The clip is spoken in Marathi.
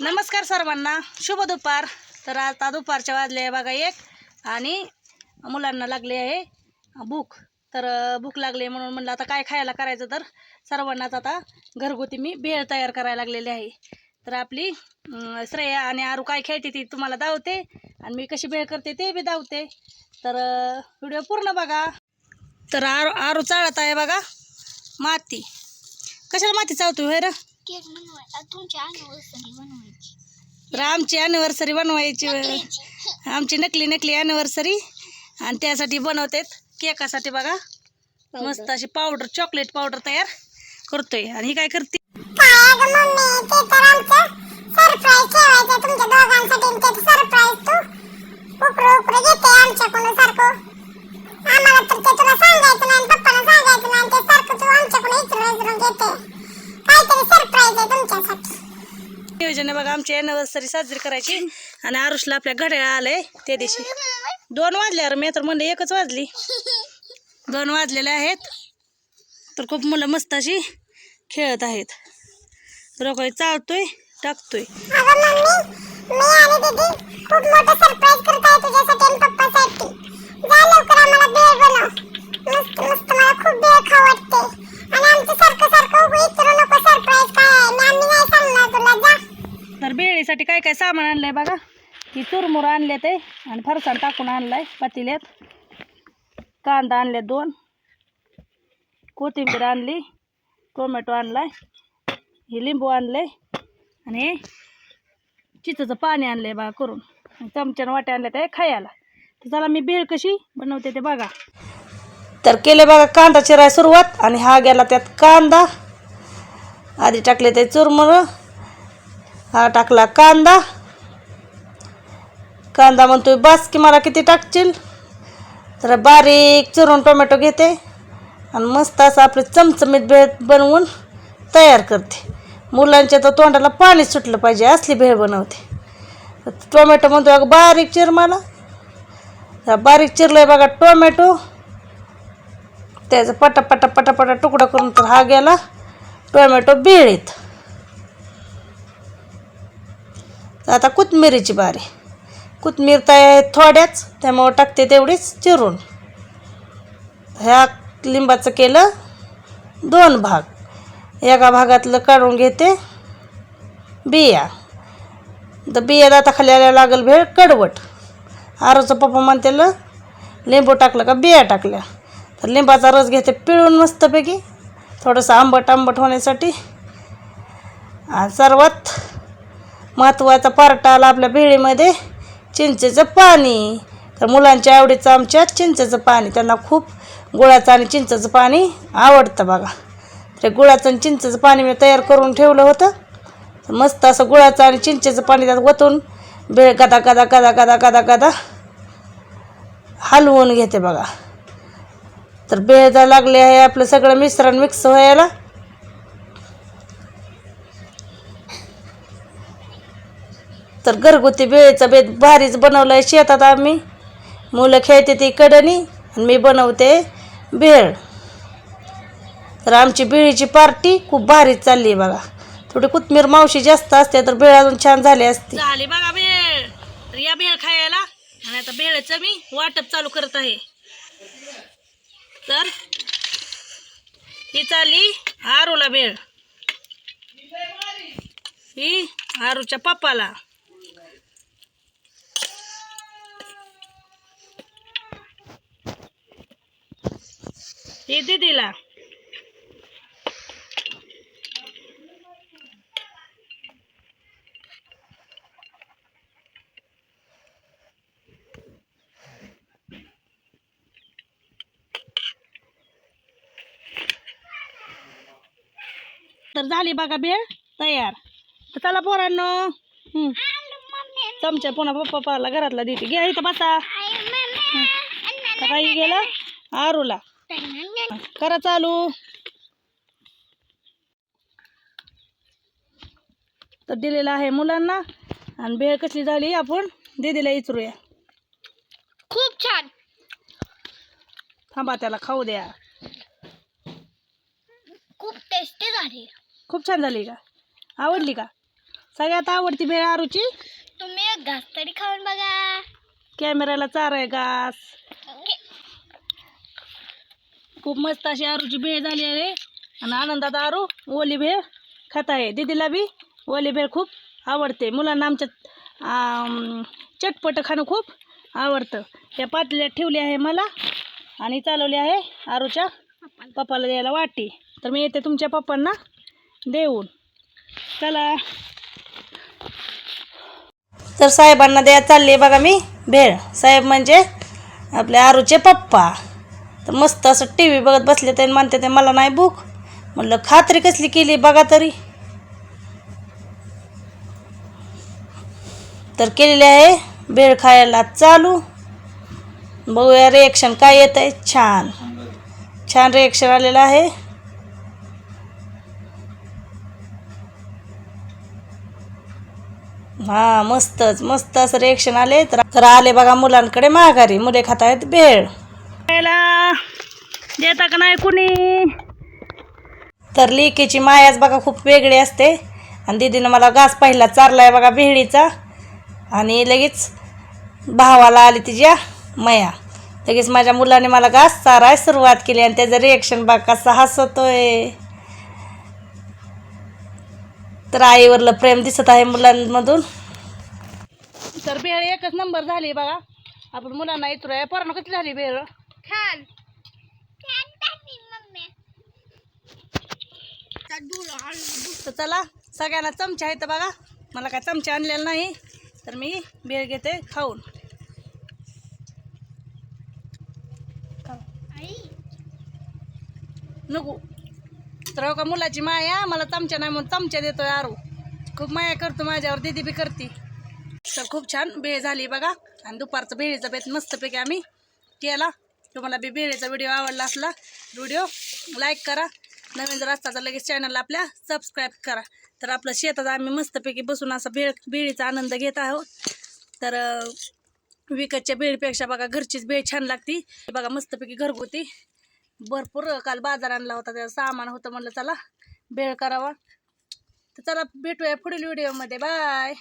नमस्कार सर्वांना. शुभ दुपार. तर आता दुपारच्या वाजले आहे बघा एक. आणि मुलांना लागले आहे भूक. तर भूक लागली म्हणून म्हणलं आता काय खायला करायचं तर? सर्वांनाच आता घरगुती मी भेळ तयार करायला लागलेली आहे. तर आपली श्रेया आणि आरू काय खेळते ती तुम्हाला दावते. आणि मी कशी भेळ करते ते बी दावते. तर व्हिडिओ पूर्ण बघा. तर आरू आरू चाळत आहे बघा. माती. कशाला माती चावतो हे र? केक बनवाय अनिव्हर्सरी बनवायची. तर आमची अॅनिव्हर्सरी बनवायची आमची नकली नकली अॅनिव्हर्सरी आणि त्यासाठी बनवतात केकासाठी बघा. मस्त अशी पावडर चॉकलेट पावडर तयार करतोय. आणि ही काय करते? आम्हाला तर ते तुला सांगायचं नाही पप्पाला सांगायचं नाही ते सारखं तू आमच्याकडून इचरून घेते. सरप्राईज आहे तुमच्यासाठी. नियोजन आहे बघा आमची अॅनिव्हर्सरी साजरी करायची. आणि आरुषला आपल्या घड्याळ आलंय त्या दिवशी. दोन वाजले अरे मी तर म्हणलं एकच वाजली. दोन वाजलेले आहेत. तर खूप मुलं मस्त अशी खेळत आहेत. रोकडी चालतोय टाकतोय. खूप बेळीसाठी सामान आणलंय बघा. ही चुरमुर आणले ते आणि फरसाण टाकून आणलाय पातेल्यात कांदा आणले दोन. कोथिंबीर आणली. टोमॅटो आणलाय. हे लिंबू आणलंय. आणि चिचचं पाणी आणलंय बघा करून. चमच्यानं वाट्या आणल्या ते खायला. तर चला मी भेळ कशी बनवते ते बघा. तर केले बघा कांदा चिराय सुरुवात आणि हा गेला त्यात कांदा. आधी टाकले ते चुरमुरं. हा टाकला कांदा. कांदा म्हणतोय बस की मला किती टाकशील? तर बारीक चिरून टोमॅटो घेते आणि मस्त असं आपले चमचमीत भेळ बनवून तयार करते. मुलांच्या तर तोंडाला पाणी सुटलं पाहिजे असली भेळ बनवते. टोमॅटो म्हणतो अगं बारीक चिर मला. बारीक चिरलं बघा टोमॅटो. त्याचं पटा पटा पटा पटा तुकडा करून तर हा गेला. टोमॅटो बेळीत. आता कोथमिरीची बारी. कोथमीर आहे थोड्याच त्यामुळं टाकते तेवढीच चिरून. ह्या लिंबाचं केलं दोन भाग. एका भागातलं काढून घेते बिया. तर बिया आता खाली आल्या लागल भेळ कडवट. आरोचं पप्पा म्हणतेलं लिंबू टाकलं का बिया टाकल्या. तर लिंबाचा रस घेते पिळून मस्तपैकी थोडंसं आंबट आंबट होण्यासाठी. आणि सर्वात महत्त्वाचा पार्ट आला आपल्या भेळीमध्ये. चिंचेचं पाणी. तर मुलांच्या आवडीचं आमच्या चिंचेचं पाणी. त्यांना खूप गुळाचं आणि चिंचेचं पाणी आवडतं बघा. तर गुळाचं आणि चिंचेचं पाणी मी तयार करून ठेवलं होतं. तर मस्त असं गुळाचं आणि चिंचेचं पाणी त्यात ओतून बेळ गदा गदा गदा गदा गदा गदा हलवून घेते बघा. तर भेळ लागले आहे आपलं सगळं मिश्रण मिक्स व्हायला. तर घरगुती बेळीचा बेत भारीच बनवलं आहे शेतात आम्ही. मुलं खेळते ती कडणी आणि मी बनवते भेळ. तर आमची बेळीची पार्टी खूप भारीच चालली आहे बघा. थोडी कोथमीर मावशी जास्त असते तर बेळ अजून छान झाली असते. झाली बघा भेळ. तर या बेळ खायला आणि आता भेळचं मी वाटप चालू करत आहे. तर ही चालली आरूला भेळ. ही आरूच्या पप्पाला. ही दीदीला तर झाली बघा भेळ तयार तर चला पोरांनो हं. चमचा पुन्हा पप्पा पाला घरातला देते घ्या इथं बसा तर काही गेलं आरूला करा चालू. तर दिलेलं आहे मुलांना. आणि भेळ कशी झाली आपण? दीदीला विचारूया खूप छान. थांबा त्याला खाऊ द्या. खूप टेस्टी झाली. खूप छान झाली का? आवडली का? सगळ्यात आवडती भेळ आरूची? तुम्ही एक घास तरी खाऊन बघा. कॅमेऱ्याला चार आहे घास खूप मस्त अशी आरूची भेळ झाली आहे आणि आनंदात आरू ओली भेळ खात आहे दीदीला बी ओली भेळ खूप आवडते. मुलांना आमच्या चटपट खाणं खूप आवडतं. त्या पाटल्यात ठेवली आहे मला आणि चालवली आहे आरूच्या पप्पाला द्यायला वाटी. तर मी येते तुमच्या पप्पांना देऊन. चला. तर साहेबांना द्या चालली बघा मी भेळ. साहेब म्हणजे आपल्या आरूचे पप्पा. तर मस्त असं टी व्ही बघत बसले ते म्हणते ते मला नाही भूक. म्हटलं खात्री कसली केली बघा तरी. तर केलेली आहे भेळ खायला चालू. बघूया रिएक्शन काय येत आहे छान. छान रिएक्शन आलेलं आहे. हा मस्तच मस्त असं रिएक्शन आले. तर तर आले बघा मुलांकडे माघारी. मुले खात आहेत भेळ. देता का नाही कुणी? तर लिकीची मायाच बघा खूप वेगळी असते. आणि दीदीनं मला घास पहिला चारलाय बघा भेळीचा आणि लगेच भावाला आली तिच्या मया. लगेच माझ्या मुलाने मला घास चाराय सुरुवात केली आणि त्याचं रिएक्शन बघा कसं हसतोय. तर आईवरलं प्रेम दिसत आहे मुलांमधून. तर भेळ एकच नंबर झाली बघा. आपण मुलांना येतो आहे. पोरांना कशी झाली भेळ छान छान टाकली मम्मी तर चला सगळ्यांना चमचे आहेत बघा. मला काय चमचे आणलेला नाही तर मी बेळ घेते खाऊन. आई नको. तर हो का मुलाची माया मला चमचा नाही म्हणून चमचा देतोय आरू. खूप माया करतो माझ्यावर दीदी बी करते. तर खूप छान भेळ झाली बघा. आणि दुपारचं भेळीचा बेत मस्तपैकी आम्ही केला. तुम्हाला बी भेळीचा व्हिडिओ आवडला असला व्हिडिओ लाईक करा. नवीन जर असता तर लगेच चॅनलला आपल्या सबस्क्राईब करा. तर आपलं शेतात आम्ही मस्तपैकी बसून असा भेळ भेळीचा आनंद घेत आहोत. तर विकतच्या बेळीपेक्षा बघा घरचीच भेळ छान लागती. बघा मस्तपैकी घरगुती. भरपूर काल बाजार आणला होता त्याचं सामान होतं म्हणलं चला भेळ करावा. तर चला भेटूया पुढील व्हिडिओमध्ये बाय